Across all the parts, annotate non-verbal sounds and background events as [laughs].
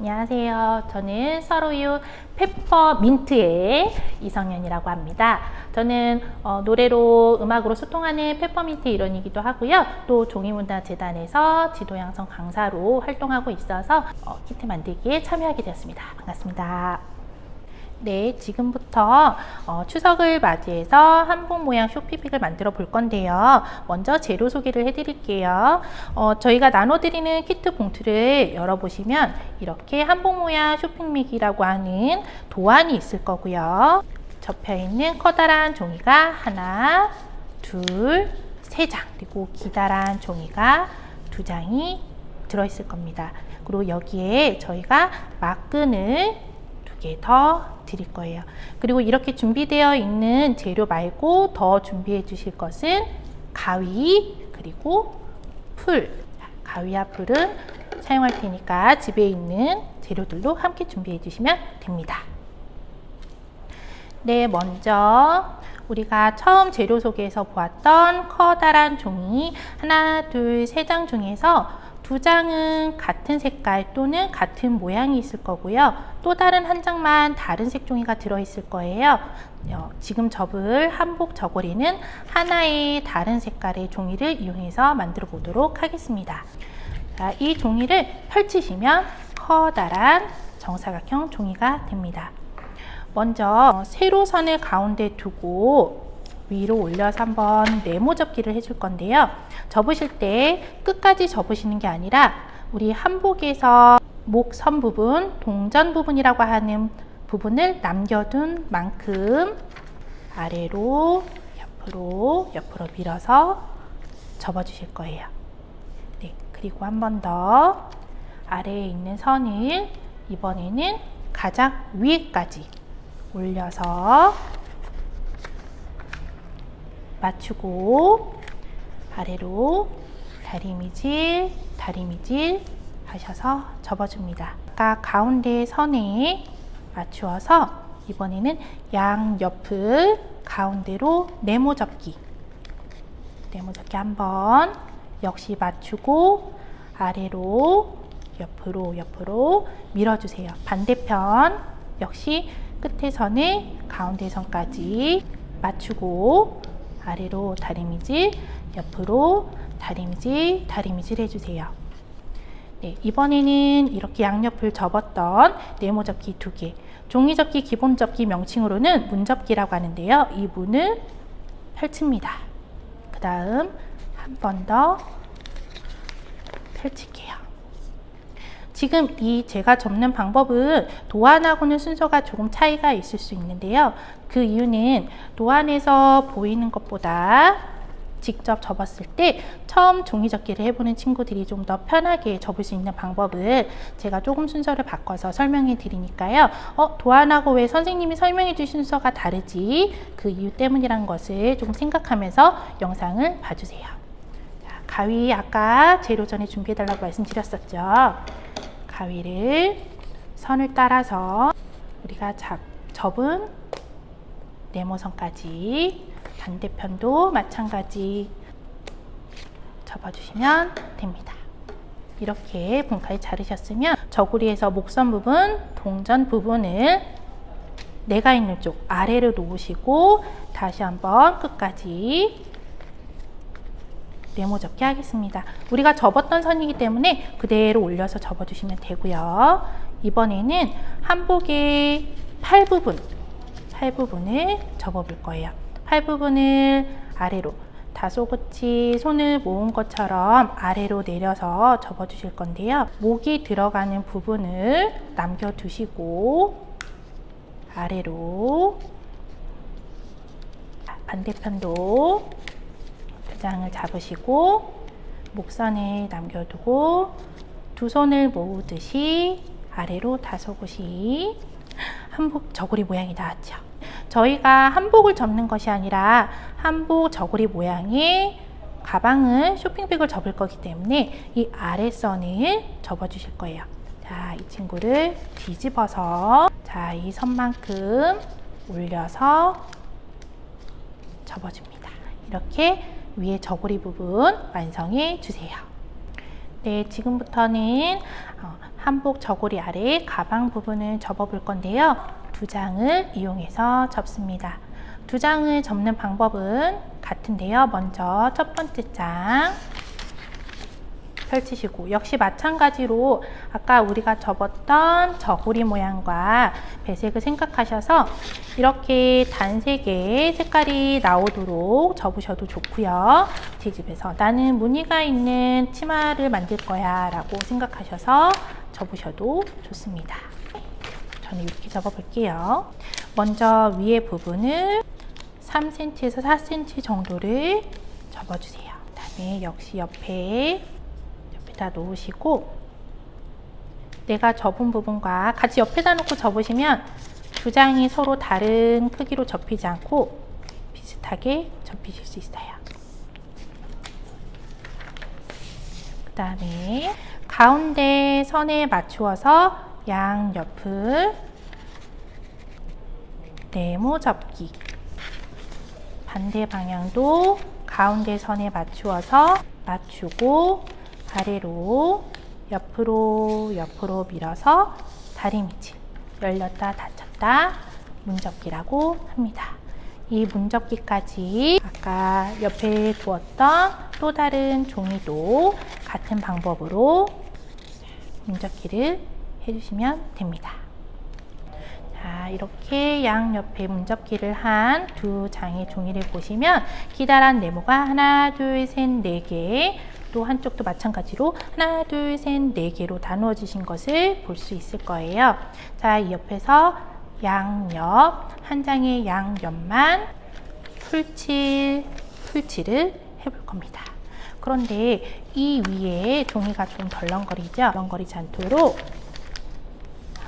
안녕하세요. 저는 서로유 페퍼민트의 이성현이라고 합니다. 저는 어, 노래로 음악으로 소통하는 페퍼민트 일원이기도 하고요. 또 종이문화재단에서 지도양성 강사로 활동하고 있어서 어, 키트 만들기에 참여하게 되었습니다. 반갑습니다. 네, 지금부터 어, 추석을 맞이해서 한복 모양 쇼피백을 만들어 볼 건데요. 먼저 재료 소개를 해드릴게요. 어, 저희가 나눠드리는 키트 봉투를 열어보시면 이렇게 한복 모양 쇼핑백이라고 하는 도안이 있을 거고요. 접혀 있는 커다란 종이가 하나, 둘, 세 장, 그리고 기다란 종이가 두 장이 들어있을 겁니다. 그리고 여기에 저희가 막끈을 두 개 더 드릴 거예요. 그리고 이렇게 준비되어 있는 재료 말고 더 준비해 주실 것은 가위 그리고 풀. 가위와 풀은 사용할 테니까 집에 있는 재료들로 함께 준비해 주시면 됩니다. 네, 먼저 우리가 처음 재료 소개에서 보았던 커다란 종이 하나, 둘, 세 장 중에서 두 장은 같은 색깔 또는 같은 모양이 있을 거고요. 또 다른 한 장만 다른 색 종이가 들어있을 거예요. 어, 지금 접을 한복 저고리는 하나의 다른 색깔의 종이를 이용해서 만들어 보도록 하겠습니다. 자, 이 종이를 펼치시면 커다란 정사각형 종이가 됩니다. 먼저 세로 선을 가운데 두고 위로 올려서 한번 네모 접기를 해줄 건데요. 접으실 때 끝까지 접으시는 게 아니라 우리 한복에서 목 선 부분, 동전 부분이라고 하는 부분을 남겨둔 만큼 아래로 옆으로 옆으로 밀어서 접어 주실 거예요. 네, 그리고 한 번 더 아래에 있는 선을 이번에는 가장 위에까지 올려서 맞추고 아래로 다리미질, 다리미질 하셔서 접어줍니다. 아까 가운데 선에 맞추어서 이번에는 양옆을 가운데로 네모 접기 네모 접기 한번 역시 맞추고 아래로 옆으로 옆으로 밀어주세요. 반대편 역시 끝에 선에 가운데 선까지 맞추고 아래로 다리미질, 옆으로 다리미질, 다리미질 해주세요. 네, 이번에는 이렇게 양옆을 접었던 네모 접기 두 개, 종이 접기 기본 접기 명칭으로는 문 접기라고 하는데요. 이 문을 펼칩니다. 그 다음 한 번 더 펼칠게요. 지금 이 제가 접는 방법은 도안하고는 순서가 조금 차이가 있을 수 있는데요. 그 이유는 도안에서 보이는 것보다 직접 접었을 때 처음 종이접기를 해보는 친구들이 좀 더 편하게 접을 수 있는 방법을 제가 조금 순서를 바꿔서 설명해 드리니까요. 어, 도안하고 왜 선생님이 설명해 주신 순서가 다르지? 그 이유 때문이란 것을 좀 생각하면서 영상을 봐주세요. 자, 가위 아까 재료 전에 준비해 달라고 말씀드렸었죠. 가위를 선을 따라서 우리가 잡, 접은 네모선까지 반대편도 마찬가지 접어주시면 됩니다. 이렇게 분까지 자르셨으면 저고리에서 목선 부분, 동전 부분을 내가 있는 쪽 아래로 놓으시고 다시 한번 끝까지 네모 접기 하겠습니다. 우리가 접었던 선이기 때문에 그대로 올려서 접어주시면 되고요. 이번에는 한복의 팔 부분, 팔 부분을 접어볼 거예요. 팔 부분을 아래로 다소곳이 손을 모은 것처럼 아래로 내려서 접어주실 건데요. 목이 들어가는 부분을 남겨두시고 아래로 반대편도 장을 잡으시고 목선을 남겨두고 두 손을 모으듯이 아래로 다소곳이 한복 저고리 모양이 나왔죠. 저희가 한복을 접는 것이 아니라 한복 저고리 모양의 가방을 쇼핑백을 접을 거기 때문에 이 아래선을 접어 주실 거예요. 자, 이 친구를 뒤집어서 자, 이 선만큼 올려서 접어 줍니다. 이렇게 위에 저고리 부분 완성해 주세요. 네, 지금부터는 어, 한복 저고리 아래 가방 부분을 접어 볼 건데요. 두 장을 이용해서 접습니다. 두 장을 접는 방법은 같은데요. 먼저 첫 번째 장 펼치시고 역시 마찬가지로 아까 우리가 접었던 저고리 모양과 배색을 생각하셔서 이렇게 단색의 색깔이 나오도록 접으셔도 좋고요. 제 집에서 나는 무늬가 있는 치마를 만들 거야 라고 생각하셔서 접으셔도 좋습니다. 저는 이렇게 접어볼게요. 먼저 위에 부분을 3cm에서 4cm 정도를 접어주세요. 그다음에 역시 옆에 옆에다 놓으시고 내가 접은 부분과 같이 옆에다 놓고 접으시면 두 장이 서로 다른 크기로 접히지 않고 비슷하게 접히실 수 있어요. 그 다음에 가운데 선에 맞추어서 양 옆을 네모 접기 반대 방향도 가운데 선에 맞추어서 맞추고 아래로 옆으로 옆으로 밀어서 다리미질 열렸다 닫혔다 문접기라고 합니다. 이 문접기까지 아까 옆에 두었던 또 다른 종이도 같은 방법으로 문접기를 해주시면 됩니다. 자, 이렇게 양옆에 문접기를 한 두 장의 종이를 보시면 기다란 네모가 하나, 둘, 셋, 네 개, 또 한쪽도 마찬가지로 하나, 둘, 셋, 네 개로 나누어지신 것을 볼 수 있을 거예요. 자, 이 옆에서 양옆, 한 장의 양옆만 풀칠, 풀칠을 해볼 겁니다. 그런데 이 위에 종이가 좀 덜렁거리죠? 덜렁거리지 않도록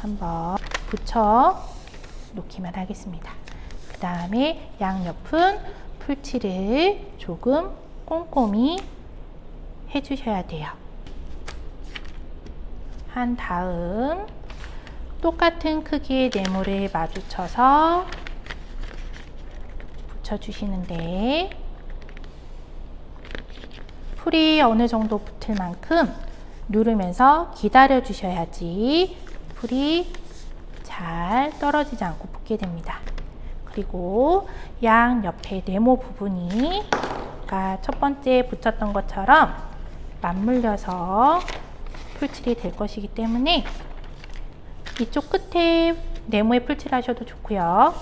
한번 붙여 놓기만 하겠습니다. 그 다음에 양옆은 풀칠을 조금 꼼꼼히 해주셔야 돼요. 한 다음 똑같은 크기의 네모를 마주쳐서 붙여주시는데 풀이 어느 정도 붙을 만큼 누르면서 기다려 주셔야지 풀이 잘 떨어지지 않고 붙게 됩니다. 그리고 양 옆에 네모 부분이 아까 첫 번째 붙였던 것처럼 맞물려서 풀칠이 될 것이기 때문에 이쪽 끝에 네모에 풀칠 하셔도 좋고요.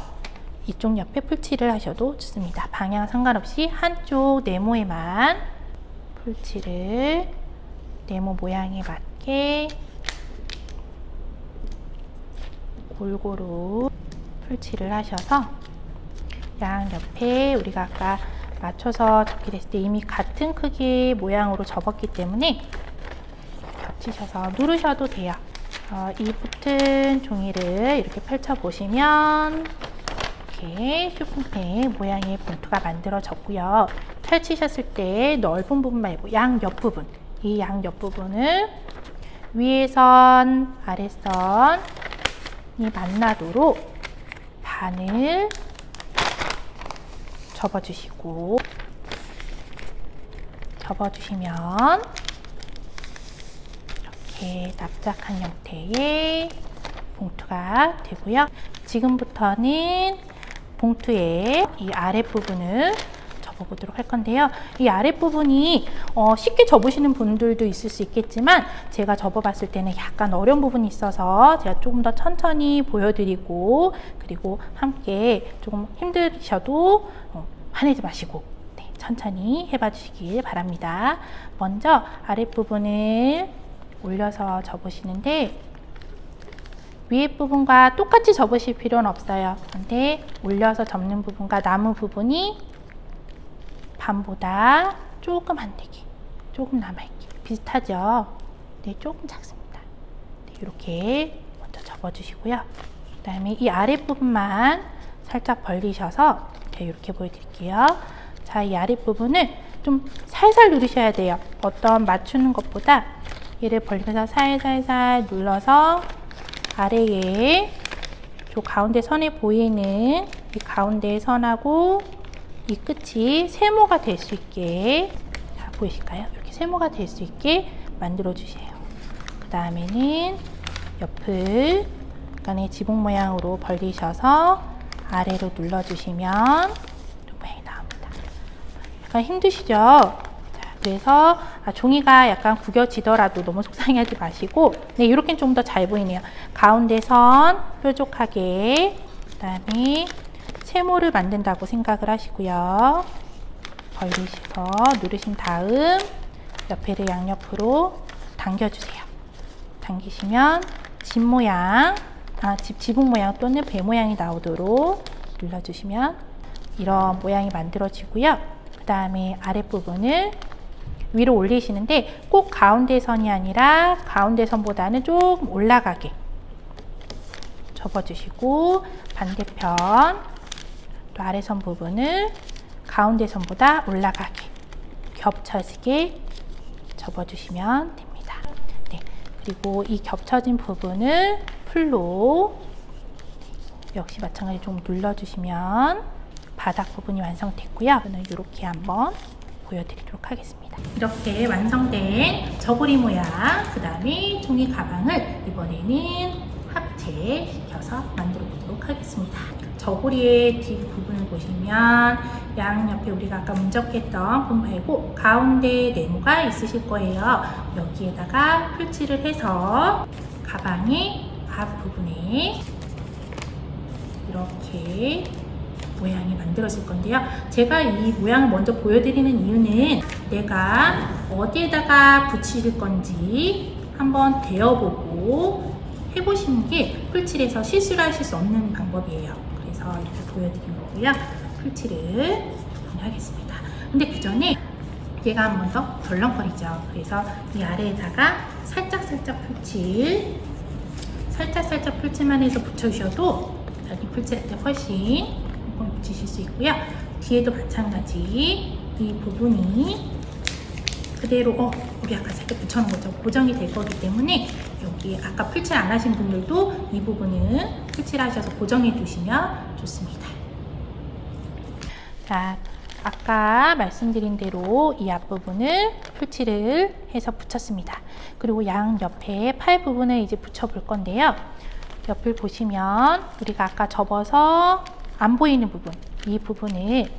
이쪽 옆에 풀칠을 하셔도 좋습니다. 방향 상관없이 한쪽 네모에만 풀칠을 네모 모양에 맞게 골고루 풀칠을 하셔서 양 옆에 우리가 아까 맞춰서 접기 됐을 때 이미 같은 크기의 모양으로 접었기 때문에 겹치셔서 누르셔도 돼요. 어, 이 붙은 종이를 이렇게 펼쳐 보시면 이렇게 쇼핑백 모양의 봉투가 만들어졌고요. 펼치셨을 때 넓은 부분 말고 양 옆 부분, 이 양 옆 부분을 위에선 아래선이 만나도록 반을 접어주시고 접어주시면 이렇게 납작한 형태의 봉투가 되고요. 지금부터는 봉투의 이 아랫부분을 접어보도록 할 건데요. 이 아랫부분이 어, 쉽게 접으시는 분들도 있을 수 있겠지만 제가 접어봤을 때는 약간 어려운 부분이 있어서 제가 조금 더 천천히 보여드리고 그리고 함께 조금 힘드셔도 어, 화내지 마시고 네, 천천히 해봐 주시길 바랍니다. 먼저 아랫부분을 올려서 접으시는데 위에 부분과 똑같이 접으실 필요는 없어요. 근데 올려서 접는 부분과 나무 부분이 반보다 조금 안 되게, 조금 남아있게. 비슷하죠? 네, 조금 작습니다. 네, 이렇게 먼저 접어주시고요. 그 다음에 이 아랫부분만 살짝 벌리셔서 제가 이렇게 보여드릴게요. 자, 이 아랫부분을 좀 살살 누르셔야 돼요. 어떤 맞추는 것보다 얘를 벌리면서 살살살 눌러서 아래에 저 가운데 선에 보이는 이 가운데 선하고 이 끝이 세모가 될 수 있게 자, 보이실까요? 이렇게 세모가 될 수 있게 만들어 주세요. 그 다음에는 옆을 약간의 지붕 모양으로 벌리셔서 아래로 눌러 주시면 이런 모양이 나옵니다. 약간 힘드시죠? 자, 그래서 아, 종이가 약간 구겨지더라도 너무 속상해하지 마시고 네, 이렇게 좀 더 잘 보이네요. 가운데 선 뾰족하게 그 다음에 세모를 만든다고 생각을 하시고요. 벌리셔서 누르신 다음 옆에를 양옆으로 당겨주세요. 당기시면 집 모양, 아, 집 지붕 모양 또는 배 모양이 나오도록 눌러주시면 이런 모양이 만들어지고요. 그 다음에 아랫부분을 위로 올리시는데 꼭 가운데 선이 아니라 가운데 선보다는 조금 올라가게 접어주시고 반대편 또 아래선 부분을 가운데 선보다 올라가게 겹쳐지게 접어주시면 됩니다. 네, 그리고 이 겹쳐진 부분을 풀로 역시 마찬가지로 좀 눌러주시면 바닥 부분이 완성됐고요. 저는 이렇게 한번 보여드리도록 하겠습니다. 이렇게 완성된 저고리 모양, 그 다음에 종이 가방을 이번에는 합체시켜서 만들어 보도록 하겠습니다. 저고리의 뒷 부분을 보시면 양 옆에 우리가 아까 문적했던 폼말고 가운데 네모가 있으실 거예요. 여기에다가 풀칠을 해서 가방의 앞부분에 이렇게 모양이 만들어질 건데요. 제가 이 모양을 먼저 보여드리는 이유는 내가 어디에다가 붙일 건지 한번 대어보고 해보시는 게 풀칠에서 실수를 하실 수 없는 방법이에요. 그래서 이렇게 보여드린 거고요. 풀칠을 하겠습니다. 근데 그 전에 얘가 한 번 더 덜렁거리죠. 그래서 이 아래에다가 살짝 살짝 풀칠 살짝 살짝 풀칠만 해서 붙여주셔도 자기 풀칠할 때 훨씬 꼼꼼히 붙이실 수 있고요. 뒤에도 마찬가지 이 부분이 그대로 어 우리 아까 살짝 붙여놓은 것처럼 고정이 될 거기 때문에 여기 아까 풀칠 안 하신 분들도 이 부분은 풀칠하셔서 고정해 두시면 좋습니다. 자, 아까 말씀드린 대로 이 앞부분을 풀칠을 해서 붙였습니다. 그리고 양 옆에 팔 부분을 이제 붙여 볼 건데요. 옆을 보시면 우리가 아까 접어서 안 보이는 부분, 이 부분을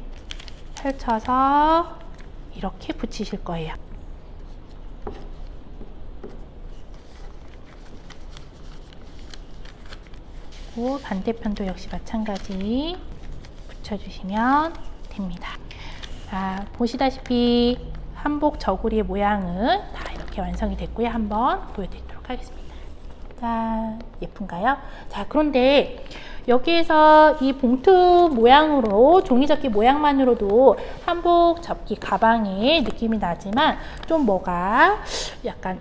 펼쳐서 이렇게 붙이실 거예요. 그리고 반대편도 역시 마찬가지 붙여주시면 됩니다. 자, 보시다시피 한복 저고리의 모양은 다 이렇게 완성이 됐고요. 한번 보여드리도록 하겠습니다. 짠, 예쁜가요? 자, 그런데 여기에서 이 봉투 모양으로 종이접기 모양만으로도 한복 접기 가방의 느낌이 나지만 좀 뭐가 약간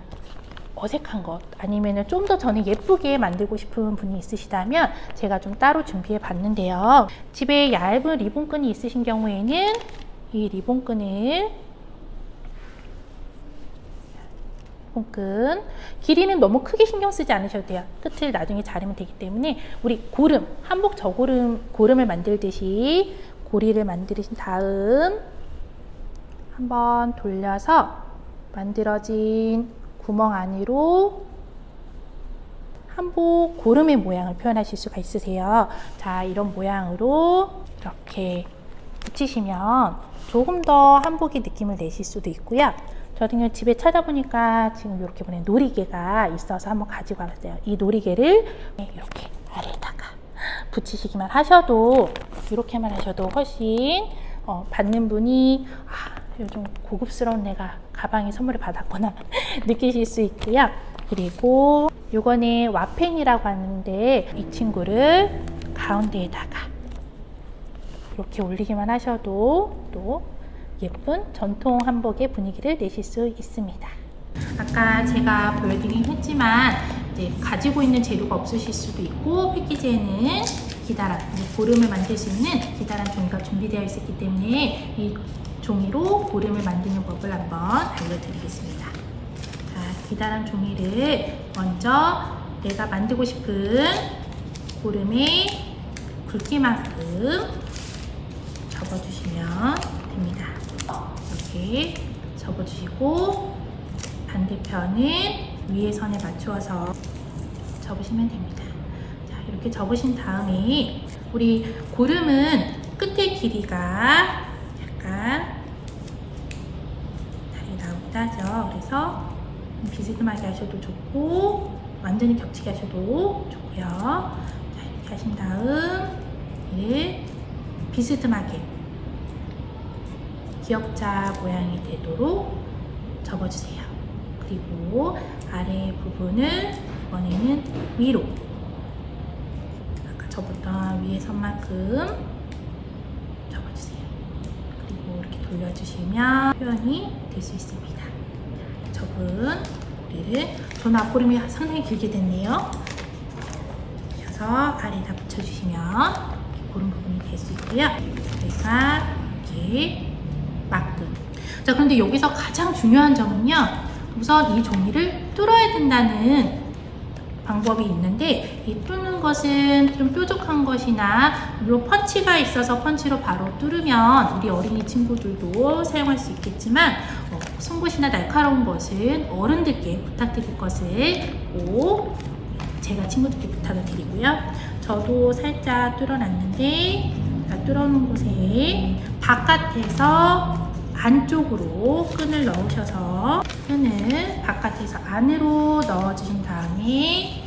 어색한 것 아니면 좀더 저는 예쁘게 만들고 싶은 분이 있으시다면 제가 좀 따로 준비해 봤는데요. 집에 얇은 리본끈이 있으신 경우에는 이 리본끈을 리본끈 길이는 너무 크게 신경 쓰지 않으셔도 돼요. 끝을 나중에 자르면 되기 때문에 우리 고름 한복 저고름 고름을 만들듯이 고리를 만드신 다음 한번 돌려서 만들어진 구멍 안으로 한복 고름의 모양을 표현하실 수가 있으세요. 자, 이런 모양으로 이렇게 붙이시면 조금 더 한복의 느낌을 내실 수도 있고요. 저 같은 집에 찾아보니까 지금 이렇게 보낸 놀이개가 있어서 한번 가지고 와봤어요. 이 놀이개를 이렇게 아래에다가 붙이시기만 하셔도 이렇게만 하셔도 훨씬 어, 받는 분이 아, 요즘 고급스러운 내가 가방에 선물을 받았구나 [laughs] 느끼실 수 있고요. 그리고 요거는 와펜이라고 하는데 이 친구를 가운데에다가 이렇게 올리기만 하셔도 또 예쁜 전통 한복의 분위기를 내실 수 있습니다. 아까 제가 보여드리긴 했지만 이제 가지고 있는 재료가 없으실 수도 있고 패키지에는 기다란 고름을 만들 수 있는 기다란 종이가 준비되어 있었기 때문에 이 종이로 고름을 만드는 법을 한번 알려드리겠습니다. 자, 기다란 종이를 먼저 내가 만들고 싶은 고름의 굵기만큼 접어주시면 됩니다. 이렇게 접어주시고 반대편은 위에 선에 맞추어서 접으시면 됩니다. 자, 이렇게 접으신 다음에 우리 고름은 끝의 길이가 약간 하죠. 그래서 비스듬하게 하셔도 좋고 완전히 겹치게 하셔도 좋고요. 자, 이렇게 하신 다음 이를 비스듬하게 기역자 모양이 되도록 접어주세요. 그리고 아래 부분을 이번에는 위로 아까 접었던 위에 선만큼 접어주세요. 그리고 이렇게 돌려주시면 표현이 될 수 있습니다. 접은 고리를 저는 앞구름이 상당히 길게 됐네요. 그래서 아래에다 붙여주시면 그런 부분이 될 수 있고요. 저희가 이렇게 막금. 자, 그런데 여기서 가장 중요한 점은요. 우선 이 종이를 뚫어야 된다는 방법이 있는데 이 뚫는 것은 좀 뾰족한 것이나 물론 펀치가 있어서 펀치로 바로 뚫으면 우리 어린이 친구들도 사용할 수 있겠지만 어, 송곳이나 날카로운 것은 어른들께 부탁드릴 것을 꼭 제가 친구들께 부탁을 드리고요. 저도 살짝 뚫어놨는데 자, 뚫어놓은 곳에 바깥에서 안쪽으로 끈을 넣으셔서 끈을 바깥에서 안으로 넣어주신 다음에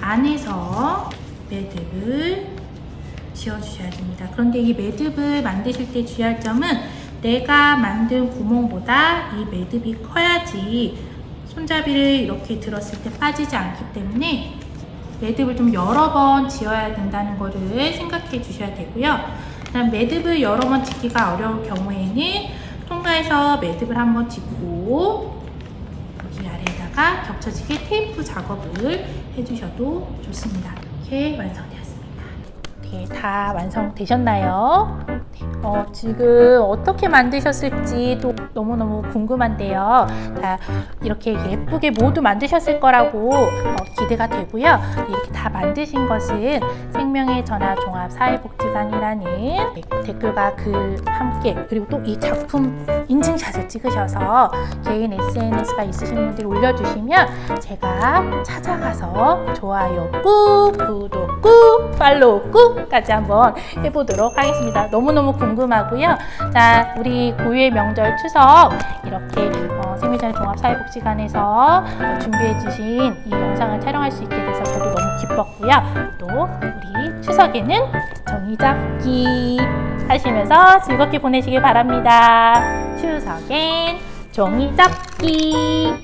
안에서 매듭을 지어주셔야 됩니다. 그런데 이 매듭을 만드실 때 주의할 점은 내가 만든 구멍보다 이 매듭이 커야지 손잡이를 이렇게 들었을 때 빠지지 않기 때문에 매듭을 좀 여러 번 지어야 된다는 거를 생각해 주셔야 되고요. 그다음 매듭을 여러 번 짓기가 어려울 경우에는 통과해서 매듭을 한번 짓고 아래에다가 겹쳐지게 테이프 작업을 해주셔도 좋습니다. 이렇게 완성되었습니다. 네, 다 완성되셨나요? 어, 지금 어떻게 만드셨을지 또 너무너무 궁금한데요. 다 이렇게 예쁘게 모두 만드셨을 거라고 어, 기대가 되고요. 이렇게 다 만드신 것은 생명의 전화 종합 사회복지관이라는 네, 댓글과 글 함께 그리고 또 이 작품 인증샷을 찍으셔서 개인 SNS가 있으신 분들이 올려주시면 제가 찾아가서 좋아요 꾹, 구독 꾹, 팔로우 꾹까지 한번 해보도록 하겠습니다. 너무너무 궁금 하고요. 자, 우리 고유의 명절 추석 이렇게 어, 생명전의 종합사회복지관에서 어, 준비해 주신 이 영상을 촬영할 수 있게 돼서 저도 너무 기뻤고요. 또 우리 추석에는 종이접기 하시면서 즐겁게 보내시길 바랍니다. 추석엔 종이접기